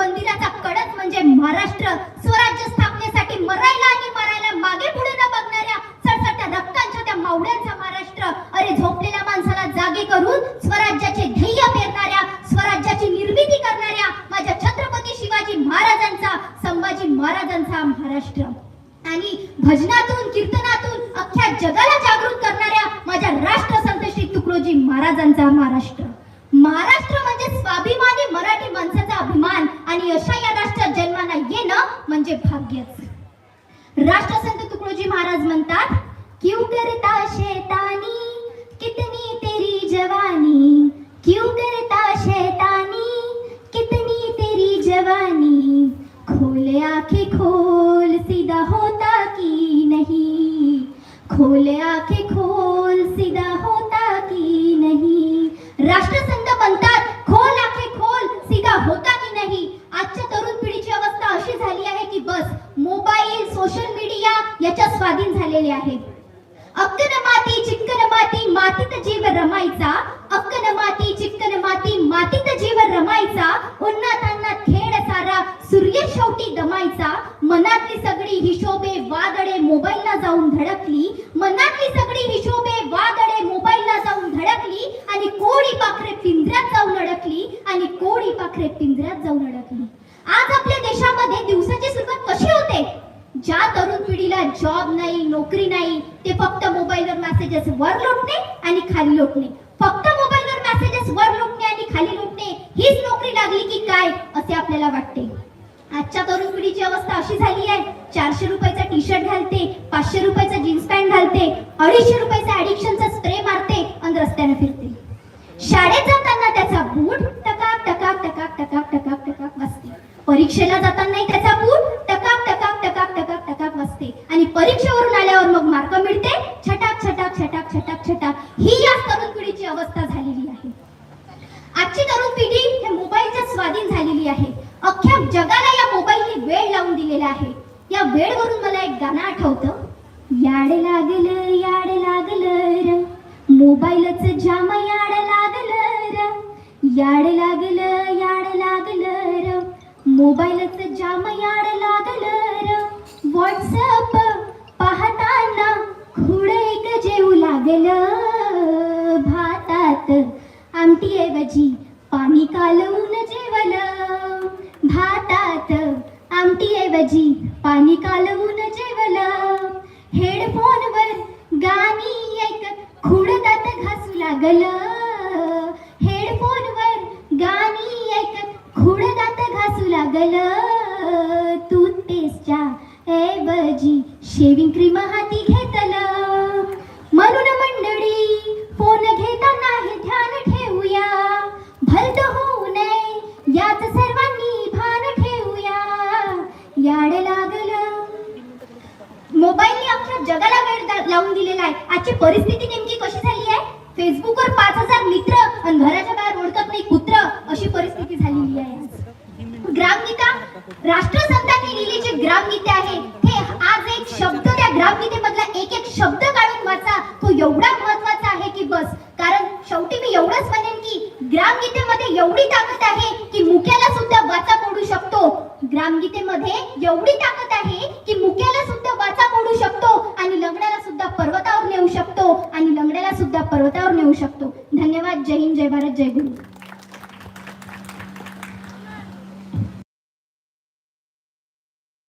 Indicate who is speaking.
Speaker 1: मंदिराचा कडक म्हणजे महाराष्ट्र स्वराज्य स्थापनेसाठी मरायला आणि मरायला मागे पुढे न बघणाऱ्या सडसडत्या रक्तांच्या त्या मावळ्यांचा महाराष्ट्र. अरे झोपलेल्या माणसाला जागे करून स्वराज्याचे ध्येय पेरणाऱ्या स्वराज्याची निर्मिती करणाऱ्या माझ्या छत्रपती शिवाजी महाराजांचा संभाजी महाराजांचा महाराष्ट्र. आणि भजनातून कीर्तनातून अख्ख्या जगाला जागृत करणाऱ्या माझ्या राष्ट्रसंत श्री तुकडोजी महाराजांचा महाराष्ट्र. महाराष्ट्र आणि अशा या राष्ट्रात जन्माला येणं म्हणजे भाग्यच. राष्ट्रसंत तुकडोजी महाराज म्हणतात क्यू करता शेतानी? कितनी तेरी जवानी? क्यू करता शेतानी? कितनी तेरी जवानी? खोल आखे खोल सीधा होता की नहीं? खोल आखे सोशल मीडिया याच्या स्वाधीन झालेले आहे अक्कन माती चिक्कन माती मातीत जीव रमायचा. अक्कन माती चिक्कन माती मातीत जीव रमायचा. उन्नातांना खेळ सारा सूर्य शेवटी दमायचा. मनातली सगळी हिशोबे वादळे मोबाईलला जाऊन धडकली. मनातली सगळी हिशोबे वादळे मोबाईलला जाऊन धडकली. आणि कोळी पाखरे पिंजऱ्यात जाऊन अडकली. आणि कोळी पाखरे पिंजऱ्यात जाऊन अडकली. आज आपल्या देशामध्ये दिवसाची सुरुवात कशी होते? ज्या तरुण पिढीला जॉब नाही नोकरी नाही ते फक्त मोबाईलवर मेसेजेस वर लोटणे आणि खाली लोटणे. फक्त मोबाईलवर मेसेजेस वर लोटणे आणि खाली लोटणे हीच नोकरी लागली की काय असे आपल्याला वाटते. आजच्या तरुण पिढीची अवस्था अशी झाली आहे चारशे रुपयाचा टी शर्ट घालते पाचशे रुपयाचा जीन्स पॅन्ट घालते अडीचशे रुपयाचा ऍडिक्शनचा स्प्रे मारते आणि रस्त्याने फिरते. शाळेत जाताना त्याचा बूट टकाक टकाक टकाक टकाक टकाक टकाक बसते परीक्षेला जातानाही त्याचा बूट टकाक टकाक टकाक टकाक टकाक वाजते आणि परीक्षेवरून आल्यावर मग मार्क मिळते छटाक छटाक म्हणतात ही या तरुण पिढीची अवस्था झालेली आहे. आजची तरुण पिढी हे मोबाईलच्या स्वाधीन झालेली आहे. अख्ख्या जगाला या मोबाईलने वेळ लावून दिलेला आहे. या वेळवरून मला एक गाणं आठवतं. याड लागल याड लागलं र. मोबाईलच जाम याड लागल र. याड लागल याड लागलं र. मोबाईलच जाम याड लागलं र. व्हॉट्सअप लागलं भातात. आमटी ऐवजी पाणी कालवून जेवलं. भातात. आमटी ऐवजी पाणी कालवून जेवलं. हेडफोनवर गाणी ऐकत खुडदात घासू लागलं. हेडफोनवर गाणी ऐकत खुडदात घासू लागलं. टूथपेस्टच्या ऐवजी शेविंग क्रीम हाती याड लागल. मोबाईलने अख्ख्या जगाला वेळ लावून दिलेला आहे. आजची परिस्थिती नेमकी कशी झाली आहे? फेसबुकवर पाच हजार मित्र आणि घराच्या बाहेर ओळखत नाही कुत्र अशी परिस्थिती झालेली आहे. ग्रामगीता राष्ट्रसंतांनी लिहिली जे ग्रामगीते आहे. हे आज एक शब्द त्या ग्रामगीतेमधला एक एक शब्द काढून वाचा. तो एवढा महत्त्वाचा आहे की बस. कारण शेवटी मी एवढंच म्हणेन की ग्रामगीतेमध्ये एवढी ताकद आहे की मुक्याला सुद्धा वाचा मोडू शकतो. ग्रामगीतेमध्ये एवढी ताकद आहे की मुक्याला सुद्धा वाचा मोडू शकतो आणि लंगड्याला सुद्धा पर्वतावर नेऊ शकतो आणि लंगड्याला सुद्धा पर्वतावर नेऊ शकतो. धन्यवाद. जय हिंद. जय भारत. जय गुरु.